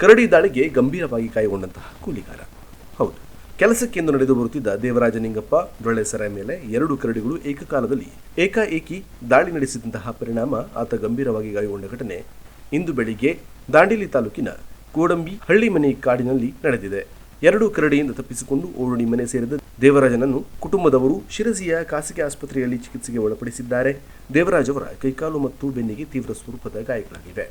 ಕರಡಿ ದಾಳಿಗೆ ಗಂಭೀರವಾಗಿ ಗಾಯಗೊಂಡಂತಹ ಕೂಲಿಗಾರ. ಹೌದು, ಕೆಲಸಕ್ಕೆಂದು ನಡೆದು ಬರುತ್ತಿದ್ದ ದೇವರಾಜನಿಂಗಪ್ಪ ಡೊಳ್ಳೆಸರ ಮೇಲೆ ಎರಡು ಕರಡಿಗಳು ಏಕಕಾಲದಲ್ಲಿ ಏಕಾಏಕಿ ದಾಳಿ ನಡೆಸಿದಂತಹ ಪರಿಣಾಮ ಆತ ಗಂಭೀರವಾಗಿ ಗಾಯಗೊಂಡ ಘಟನೆ ಇಂದು ಬೆಳಿಗ್ಗೆ ದಾಂಡೇಲಿ ತಾಲೂಕಿನ ಕೋಡಂಬಿ ಹಳ್ಳಿ ಮನೆ ಕಾಡಿನಲ್ಲಿ ನಡೆದಿದೆ. ಎರಡು ಕರಡಿಯಿಂದ ತಪ್ಪಿಸಿಕೊಂಡು ಓರುಣಿ ಮನೆ ಸೇರಿದ ದೇವರಾಜನನ್ನು ಕುಟುಂಬದವರು ಶಿರಸಿಯ ಖಾಸಗಿ ಆಸ್ಪತ್ರೆಯಲ್ಲಿ ಚಿಕಿತ್ಸೆಗೆ ಒಳಪಡಿಸಿದ್ದಾರೆ. ದೇವರಾಜ್ ಅವರ ಕೈಕಾಲು ಮತ್ತು ಬೆನ್ನಿಗೆ ತೀವ್ರ ಸ್ವರೂಪದ ಗಾಯಗಳಾಗಿವೆ.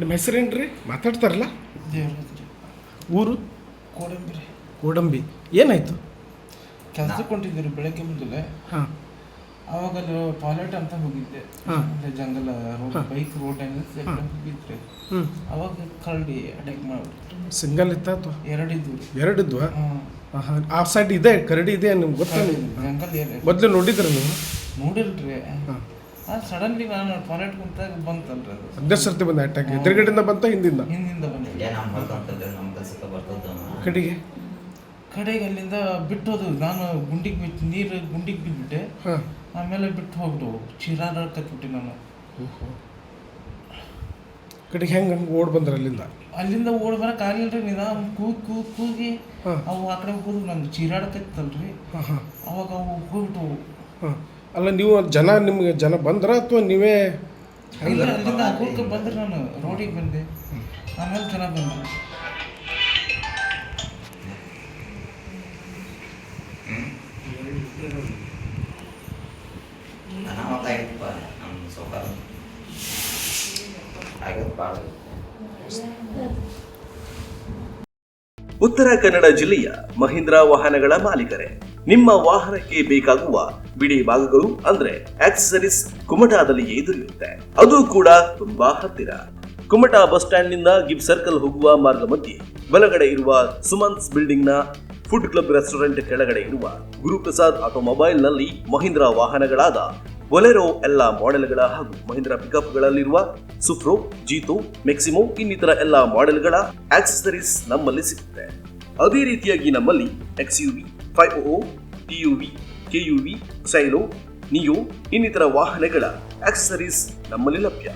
ನಿಮ್ಮ ರೀ ಮಾತಾಡ್ತಾರಲ್ಲ? ಊರು ಊರು? ರೀ ಕೋಡಂಬಿ. ಏನಾಯ್ತು? ಕೆಲ್ಸಕ್ಕೆ ಬೆಳಗ್ಗೆ ಮುಂದೆ ಹಾಂ. ಅವಾಗ ಪಾಲೆಟ್ ಟಾಯ್ಲೆಟ್ ಅಂತ ಹೋಗಿದ್ದೆ. ಜಂಗಲ್ ಬೈಕ್ ರೋಡ್ ಹೋಗಿದ್ರೆ ಅವಾಗ ಕರಡಿ ಅಟ್ಯಾಕ್ ಮಾಡ್ಬಿಟ್ಟು ಸಿಂಗಲ್ ಇತ್ತ ಅಥವಾ? ಎರಡಿದ್ವು ಎರಡಿದ್ವ ಎರಡಿದ್ವಾ? ಹಾಂ. ಹಾಂ ಆ ಸೈಡ್ ಇದೆ ಕರಡಿ ಇದೆ ನಿಮ್ಗೆ ಗೊತ್ತಿಲ್ಲ ಜಂಗಲ್ ಮೊದಲು ನೋಡಿದ್ರಿ ನೀವು? ನೋಡಿಲ್ರಿ. ಸಡನ್ಲಿ ನಾನು ಟಾಯ್ಲೆಟ್ ಕುಂತಾಗ ಬಂತಲ್ರಿ ಅದು. ಅದೇ ಸರ್ತಿ ಬಂದ ಅಟ್ಯಾಕ್ ಎದುರುಗಡೆಯಿಂದ ಬಂತ ಹಿಂದಿಂದ? ಹಿಂದಿಂದ ಬರ್ತದ ಕಡೆಗೆ? ಕಡೆಗೆ ಅಲ್ಲಿಂದ ಬಿಟ್ಟು ಹೋದ್ವು. ನಾನು ಗುಂಡಿಗೆ ಬಿತ್ತು ನೀರು ಗುಂಡಿಗೆ ಬಿದ್ಬಿಟ್ಟೆ ಹಾಂ. ಆಮೇಲೆ ಬಿಟ್ಟು ಹೋಗ್ಬಿಟ್ಟು ಬಿಟ್ಟಿ ನಾನು. ಕಡೆಗೆ ಹೆಂಗೆ ಹಂಗೆ ಓಡ್ ಬಂದ್ರೆ ಅಲ್ಲಿಂದ? ಅಲ್ಲಿಂದ ಓಡ್ ಬರಕ್ಕೆ ಆಗ್ಲಿಲ್ರಿ ನಿಧಾನ ಕೂಗ್ ಕೂಗ್ ಕೂಗಿ ಹಾ. ಅವು ಆ ಕಡೆ ಹೋದ್ರು ನಂಗೆ ಚೀರಾಡಕತ್ತಲ್ರಿ ಹಾಂ ಹಾಂ. ಅವಾಗ ಅವು ಹೋಗ್ಬಿಟ್ಟು ಹಾಂ. ಅಲ್ಲ ನೀವು ಜನ ನಿಮ್ಗೆ ಜನ ಬಂದ್ರ ಅಥವಾ ನೀವೇ ಇಲ್ಲ ಅಲ್ಲಿಂದ ಬಂದ್ರೆ ನಾನು ರೋಡಿಗೆ ಬಂದೆ. ಆಮೇಲೆ ಜನ ಬಂದ್ರು. ಉತ್ತರ ಕನ್ನಡ ಜಿಲ್ಲೆಯ ಮಹೀಂದ್ರ ವಾಹನಗಳ ಮಾಲೀಕರೇ. ನಿಮ್ಮ ವಾಹನಕ್ಕೆ ಬೇಕಾಗುವ ಬಿಡಿ ಭಾಗಗಳು ಅಂದ್ರೆ ಆಕ್ಸೆಸರೀಸ್ ಕುಮಟಾದಲ್ಲಿಯೇ ದೊರೆಯುತ್ತೆ ಅದು ಕೂಡ ತುಂಬಾ ಹತ್ತಿರ. ಕುಮಟಾ ಬಸ್ ಸ್ಟ್ಯಾಂಡ್ನಿಂದ ಗಿಬ್ ಸರ್ಕಲ್ ಹೋಗುವ ಮಾರ್ಗ ಮಧ್ಯೆ ಬಲಗಡೆ ಇರುವ ಸುಮನ್ಸ್ ಬಿಲ್ಡಿಂಗ್ನ ಫುಡ್ ಕ್ಲಬ್ ರೆಸ್ಟೋರೆಂಟ್ ಕೆಳಗಡೆ ಇರುವ ಗುರುಪ್ರಸಾದ್ ಆಟೋಮೊಬೈಲ್ನಲ್ಲಿ ಮಹೀಂದ್ರ ವಾಹನಗಳಾದ ಬೊಲೆರೋ ಎಲ್ಲ ಮಾಡೆಲ್ಗಳ ಹಾಗೂ ಮಹೀಂದ್ರ ಪಿಕಪ್ಗಳಲ್ಲಿರುವ ಸುಫ್ರೋ ಜೀತೋ, ಮೆಕ್ಸಿಮೋ ಇನ್ನಿತರ ಎಲ್ಲ ಮಾಡೆಲ್ಗಳ ಆಕ್ಸೆಸರೀಸ್ ನಮ್ಮಲ್ಲಿ ಸಿಗುತ್ತೆ. ಅದೇ ರೀತಿಯಾಗಿ ನಮ್ಮಲ್ಲಿ XUV five O TUV KUV, Xylo, Neo ಇನ್ನಿತರ ವಾಹನಗಳ ಆಕ್ಸೆಸರೀಸ್ ನಮ್ಮಲ್ಲಿ ಲಭ್ಯ.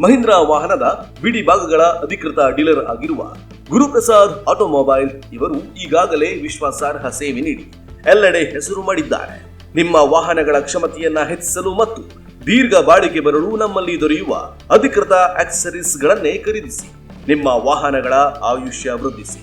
ಮಹೀಂದ್ರ ವಾಹನದ ಬಿಡಿ ಭಾಗಗಳ ಅಧಿಕೃತ ಡೀಲರ್ ಆಗಿರುವ ಗುರುಪ್ರಸಾದ್ ಆಟೋಮೊಬೈಲ್ ಇವರು ಈಗಾಗಲೇ ವಿಶ್ವಾಸಾರ್ಹ ಸೇವೆ ನೀಡಿ ಎಲ್ಲೆಡೆ ಹೆಸರು ಮಾಡಿದ್ದಾರೆ. ನಿಮ್ಮ ವಾಹನಗಳ ಕ್ಷಮತೆಯನ್ನ ಹೆಚ್ಚಿಸಲು ಮತ್ತು ದೀರ್ಘ ಬಾಳಿಕೆ ಬರಲು ನಮ್ಮಲ್ಲಿ ದೊರೆಯುವ ಅಧಿಕೃತ ಆಕ್ಸೆಸರೀಸ್ಗಳನ್ನೇ ಖರೀದಿಸಿ. ನಿಮ್ಮ ವಾಹನಗಳ ಆಯುಷ್ಯ ವೃದ್ಧಿಸಿ.